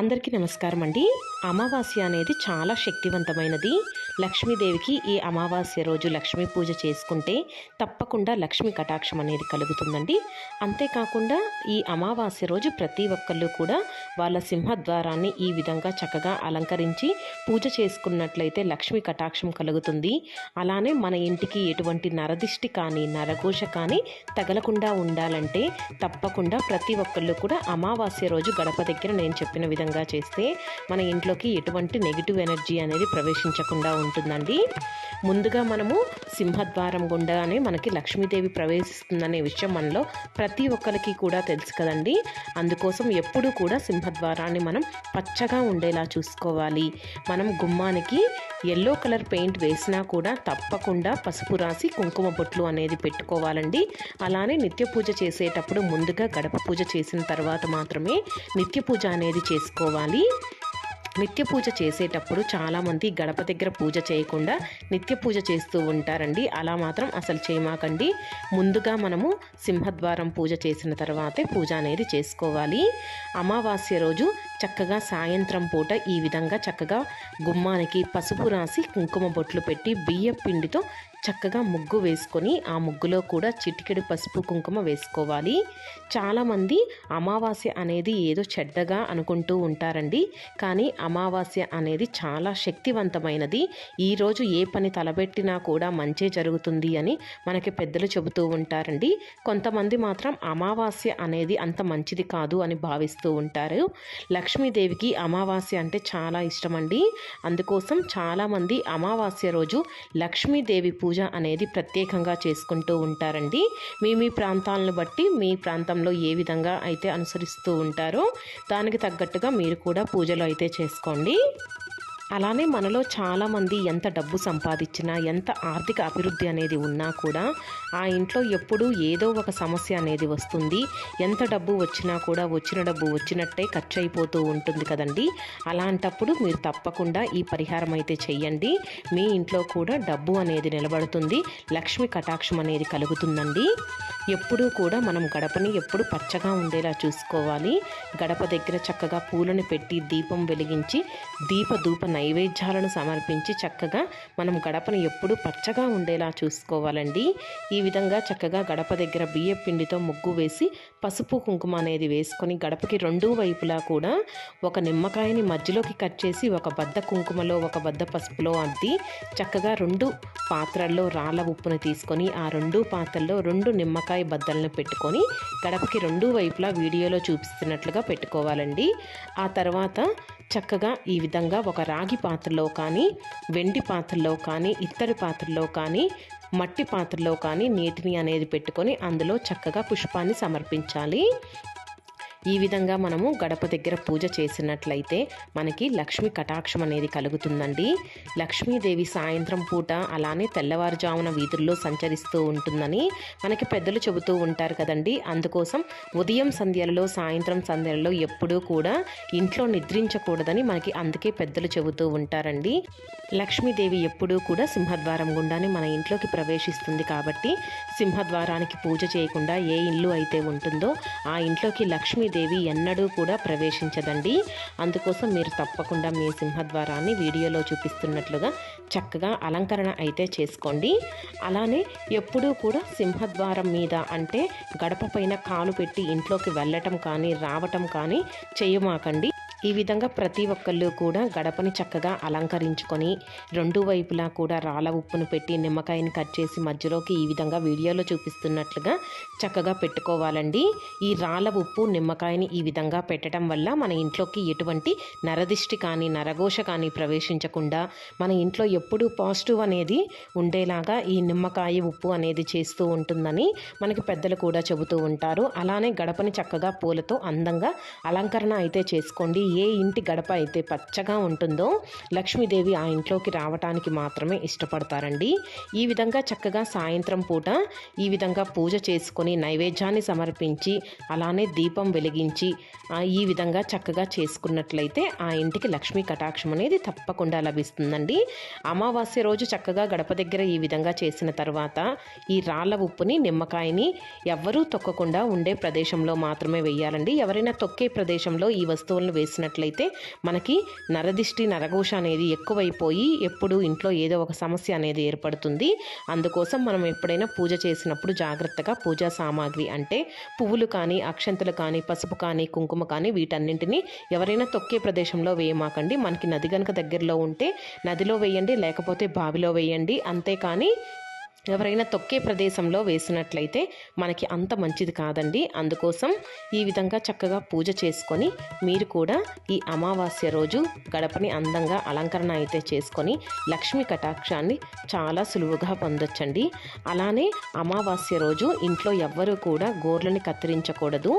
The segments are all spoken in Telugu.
అందరికీ నమస్కారం అండి. అమావాస్య అనేది చాలా శక్తివంతమైనది. లక్ష్మీదేవికి ఈ అమావాస్య రోజు లక్ష్మీ పూజ చేసుకుంటే తప్పకుండా లక్ష్మీ కటాక్షం అనేది కలుగుతుందండి. అంతేకాకుండా ఈ అమావాస్య రోజు ప్రతి ఒక్కళ్ళు కూడా వాళ్ళ సింహద్వారాన్ని ఈ విధంగా చక్కగా అలంకరించి పూజ చేసుకున్నట్లయితే లక్ష్మీ కటాక్షం కలుగుతుంది. అలానే మన ఇంటికి ఎటువంటి నరదిష్టి కానీ నరఘోష కానీ తగలకుండా ఉండాలంటే తప్పకుండా ప్రతి ఒక్కళ్ళు కూడా అమావాస్య రోజు గడప దగ్గర నేను చెప్పిన విధంగా చేస్తే మన ఇంట్లోకి ఎటువంటి నెగిటివ్ ఎనర్జీ అనేది ప్రవేశించకుండా ఉంటుందండి. ముందుగా మనము సింహద్వారం గుండానే మనకి లక్ష్మీదేవి ప్రవేశిస్తుందనే విషయం మనలో ప్రతి ఒక్కరికి కూడా తెలుసు కదండి. అందుకోసం ఎప్పుడూ కూడా సింహద్వారాన్ని మనం పచ్చగా ఉండేలా చూసుకోవాలి. మనం గుమ్మానికి ఎల్లో కలర్ పెయింట్ వేసినా కూడా తప్పకుండా పసుపు రాసి కుంకుమ బొట్లు అనేది పెట్టుకోవాలండి. అలానే నిత్య పూజ చేసేటప్పుడు ముందుగా గడప పూజ చేసిన తర్వాత మాత్రమే నిత్య పూజ అనేది చేసుకోవాలి. నిత్య పూజ చేసేటప్పుడు చాలామంది గడప దగ్గర పూజ చేయకుండా నిత్య పూజ చేస్తూ ఉంటారండి. అలా మాత్రం అసలు చేయమాకండి. ముందుగా మనము సింహద్వారం పూజ చేసిన తర్వాతే పూజ అనేది చేసుకోవాలి. అమావాస్య రోజు చక్కగా సాయంత్రం పూట ఈ విధంగా చక్కగా గుమ్మానికి పసుపు రాసి కుంకుమ బొట్లు పెట్టి బియ్య పిండితో చక్కగా ముగ్గు వేసుకొని ఆ ముగ్గులో కూడా చిటికెడు పసుపు కుంకుమ వేసుకోవాలి. చాలామంది అమావాస్య అనేది ఏదో చెడ్డగా అనుకుంటూ ఉంటారండి. కానీ అమావాస్య అనేది చాలా శక్తివంతమైనది. ఈరోజు ఏ పని తలబెట్టినా కూడా మంచే జరుగుతుంది అని మనకి పెద్దలు చెబుతూ ఉంటారండి. కొంతమంది మాత్రం అమావాస్య అనేది అంత మంచిది కాదు అని భావిస్తూ ఉంటారు. లక్ష్మీదేవికి అమావాస్య అంటే చాలా ఇష్టమండి. అందుకోసం చాలామంది అమావాస్య రోజు లక్ష్మీదేవి పూజ పూజ అనేది ప్రత్యేకంగా చేసుకుంటూ ఉంటారండి. మీ మీ ప్రాంతాలను బట్టి మీ ప్రాంతంలో ఏ విధంగా అయితే అనుసరిస్తూ ఉంటారో దానికి తగ్గట్టుగా మీరు కూడా పూజలు అయితే చేసుకోండి. అలానే మనలో చాలామంది ఎంత డబ్బు సంపాదించినా ఎంత ఆర్థిక అభివృద్ధి అనేది ఉన్నా కూడా ఆ ఇంట్లో ఎప్పుడూ ఏదో ఒక సమస్య అనేది వస్తుంది. ఎంత డబ్బు వచ్చినా కూడా వచ్చిన డబ్బు వచ్చినట్టే ఖర్చు అయిపోతూ ఉంటుంది కదండి. అలాంటప్పుడు మీరు తప్పకుండా ఈ పరిహారం అయితే చెయ్యండి. మీ ఇంట్లో కూడా డబ్బు అనేది నిలబడుతుంది. లక్ష్మి కటాక్షం అనేది కలుగుతుందండి. ఎప్పుడూ కూడా మనం గడపని ఎప్పుడు పచ్చగా ఉండేలా చూసుకోవాలి. గడప దగ్గర చక్కగా పూలను పెట్టి దీపం వెలిగించి దీప ధూప నైవేద్యాలను సమర్పించి చక్కగా మనం గడపను ఎప్పుడు పచ్చగా ఉండేలా చూసుకోవాలండి. ఈ విధంగా చక్కగా గడప దగ్గర బియ్య పిండితో ముగ్గు వేసి పసుపు కుంకుమ అనేది వేసుకొని గడపకి రెండు వైపులా కూడా ఒక నిమ్మకాయని మధ్యలోకి కట్ చేసి ఒక బద్ద కుంకుమలో ఒక బద్ద పసుపులో అద్ది చక్కగా రెండు పాత్రల్లో రాళ్ళ ఉప్పును తీసుకొని ఆ రెండు పాత్రల్లో రెండు నిమ్మకాయ బద్దలను పెట్టుకొని గడపకి రెండు వైపులా వీడియోలో చూపిస్తున్నట్లుగా పెట్టుకోవాలండి. ఆ తర్వాత చక్కగా ఈ విధంగా ఒక రాగి పాత్రలో కానీ వెండి పాత్రలో కానీ ఇత్తడి పాత్రలో కానీ మట్టి పాత్రలో కానీ నీటిని అనేది పెట్టుకొని అందులో చక్కగా పుష్పాన్ని సమర్పించాలి. ఈ విధంగా మనము గడప దగ్గర పూజ చేసినట్లయితే మనకి లక్ష్మి కటాక్షం అనేది కలుగుతుందండి. లక్ష్మీదేవి సాయంత్రం పూట అలానే తెల్లవారుజామున వీధుల్లో సంచరిస్తూ ఉంటుందని మనకి పెద్దలు చెబుతూ ఉంటారు కదండి. అందుకోసం ఉదయం సంధ్యలలో సాయంత్రం సంధ్యలలో ఎప్పుడూ కూడా ఇంట్లో నిద్రించకూడదని మనకి అందుకే పెద్దలు చెబుతూ ఉంటారండి. లక్ష్మీదేవి ఎప్పుడూ కూడా సింహద్వారం గుండానే మన ఇంట్లోకి ప్రవేశిస్తుంది కాబట్టి సింహద్వారానికి పూజ చేయకుండా ఏ ఇల్లు అయితే ఉంటుందో ఆ ఇంట్లోకి లక్ష్మీదేవి ఎన్నడూ కూడా ప్రవేశించదండి. అందుకోసం మీరు తప్పకుండా మీ సింహద్వారాన్ని వీడియోలో చూపిస్తున్నట్లుగా చక్కగా అలంకరణ అయితే చేసుకోండి. అలానే ఎప్పుడూ కూడా సింహద్వారం మీద అంటే గడప పైన కాలు పెట్టి ఇంట్లోకి వెళ్ళటం కానీ రావటం కానీ చేయమాకండి. ఈ విధంగా ప్రతి ఒక్కళ్ళు కూడా గడపని చక్కగా అలంకరించుకొని రెండు వైపులా కూడా రాళ్ళ ఉప్పును పెట్టి నిమ్మకాయని కట్ చేసి మధ్యలోకి ఈ విధంగా వీడియోలో చూపిస్తున్నట్లుగా చక్కగా పెట్టుకోవాలండి. ఈ రాళ్ళ ఉప్పు నిమ్మకాయని ఈ విధంగా పెట్టడం వల్ల మన ఇంట్లోకి ఎటువంటి నరదిష్టి కానీ నరఘోష కానీ ప్రవేశించకుండా మన ఇంట్లో ఎప్పుడూ పాజిటివ్ అనేది ఉండేలాగా ఈ నిమ్మకాయ ఉప్పు అనేది చేస్తూ ఉంటుందని మనకి పెద్దలు కూడా చెబుతూ ఉంటారు. అలానే గడపని చక్కగా పూలతో అందంగా అలంకరణ అయితే చేసుకోండి. ఏ ఇంటి గడప అయితే పచ్చగా ఉంటుందో లక్ష్మీదేవి ఆ ఇంట్లోకి రావటానికి మాత్రమే ఇష్టపడతారండి. ఈ విధంగా చక్కగా సాయంత్రం పూట ఈ విధంగా పూజ చేసుకొని నైవేద్యాన్ని సమర్పించి అలానే దీపం వెలిగించి ఈ విధంగా చక్కగా చేసుకున్నట్లయితే ఆ ఇంటికి లక్ష్మీ కటాక్షం అనేది తప్పకుండా లభిస్తుందండి. అమావాస్య రోజు చక్కగా గడప దగ్గర ఈ విధంగా చేసిన తర్వాత ఈ రాళ్ళ ఉప్పుని నిమ్మకాయని ఎవ్వరూ తొక్కకుండా ఉండే ప్రదేశంలో మాత్రమే వేయాలండి. ఎవరైనా తొక్కే ప్రదేశంలో ఈ వస్తువులను వేసి చేసినట్లయితే మనకి నరదిష్టి నరఘోష అనేది ఎక్కువైపోయి ఎప్పుడు ఇంట్లో ఏదో ఒక సమస్య అనేది ఏర్పడుతుంది. అందుకోసం మనం ఎప్పుడైనా పూజ చేసినప్పుడు జాగ్రత్తగా పూజా సామాగ్రి అంటే పువ్వులు కానీ అక్షంతలు కానీ పసుపు కానీ కుంకుమ కానీ వీటన్నింటినీ ఎవరైనా తొక్కే ప్రదేశంలో వేయమాకండి. మనకి నది గనుక దగ్గరలో ఉంటే నదిలో వేయండి లేకపోతే బావిలో వేయండి. అంతేకాని ఎవరైనా తొక్కే ప్రదేశంలో వేసినట్లయితే మనకి అంత మంచిది కాదండి. అందుకోసం ఈ విధంగా చక్కగా పూజ చేసుకొని మీరు కూడా ఈ అమావాస్య రోజు గడపని అందంగా అలంకరణ అయితే చేసుకొని లక్ష్మీ కటాక్షాన్ని చాలా సులువుగా పొందొచ్చండి. అలానే అమావాస్య రోజు ఇంట్లో ఎవ్వరూ కూడా గోర్లని కత్తిరించకూడదు.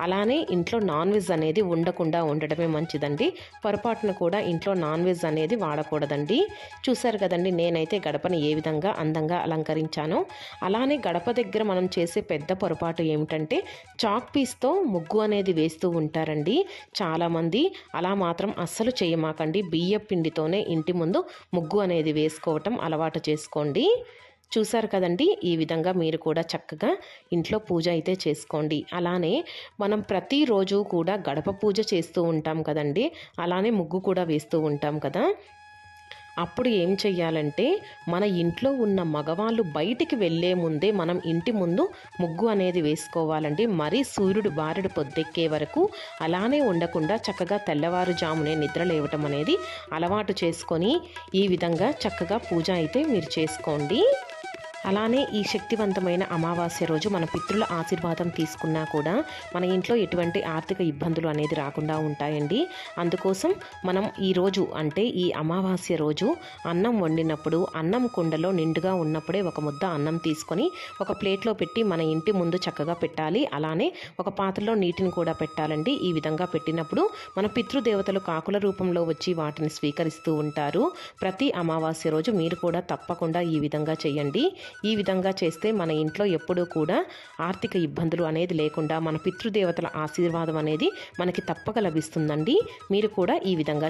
అలానే ఇంట్లో నాన్ వెజ్ అనేది ఉండకుండా ఉండడమే మంచిదండి. పొరపాటున కూడా ఇంట్లో నాన్ వెజ్ అనేది వాడకూడదండి. చూశారు కదండి నేనైతే గడపను ఏ విధంగా అందంగా అలంకరించానో. అలానే గడప దగ్గర మనం చేసే పెద్ద పొరపాటు ఏమిటంటే చాక్ పీస్తో ముగ్గు అనేది వేస్తూ ఉంటారండి చాలామంది. అలా మాత్రం అస్సలు చేయమాకండి. బియ్య పిండితోనే ఇంటి ముందు ముగ్గు అనేది వేసుకోవటం అలవాటు చేసుకోండి. చూసారు కదండి? ఈ విధంగా మీరు కూడా చక్కగా ఇంట్లో పూజ అయితే చేసుకోండి. అలానే మనం ప్రతిరోజు కూడా గడప పూజ చేస్తూ ఉంటాం కదండి. అలానే ముగ్గు కూడా వేస్తూ ఉంటాం కదా. అప్పుడు ఏం చెయ్యాలంటే మన ఇంట్లో ఉన్న మగవాళ్ళు బయటికి వెళ్ళే ముందే మనం ఇంటి ముందు ముగ్గు అనేది వేసుకోవాలండి. మరీ సూర్యుడు బారెడు పొద్దెక్కే వరకు అలానే ఉండకుండా చక్కగా తెల్లవారుజామునే నిద్ర లేవటం అనేది అలవాటు చేసుకొని ఈ విధంగా చక్కగా పూజ అయితే మీరు చేసుకోండి. అలానే ఈ శక్తివంతమైన అమావాస్య రోజు మన పితృల ఆశీర్వాదం తీసుకున్నా కూడా మన ఇంట్లో ఎటువంటి ఆర్థిక ఇబ్బందులు అనేది రాకుండా ఉంటాయండి. అందుకోసం మనం ఈరోజు అంటే ఈ అమావాస్య రోజు అన్నం వండినప్పుడు అన్నం కుండలో నిండుగా ఉన్నప్పుడే ఒక ముద్ద అన్నం తీసుకొని ఒక ప్లేట్లో పెట్టి మన ఇంటి ముందు చక్కగా పెట్టాలి. అలానే ఒక పాత్రలో నీటిని కూడా పెట్టాలండి. ఈ విధంగా పెట్టినప్పుడు మన పితృదేవతలు కాకుల రూపంలో వచ్చి వాటిని స్వీకరిస్తూ ఉంటారు. ప్రతి అమావాస్య రోజు మీరు కూడా తప్పకుండా ఈ విధంగా చేయండి. ఈ విధంగా చేస్తే మన ఇంట్లో ఎప్పుడూ కూడా ఆర్థిక ఇబ్బందులు అనేది లేకుండా మన పితృదేవతల ఆశీర్వాదం అనేది మనకి తప్పక లభిస్తుందండి. మీరు కూడా ఈ విధంగా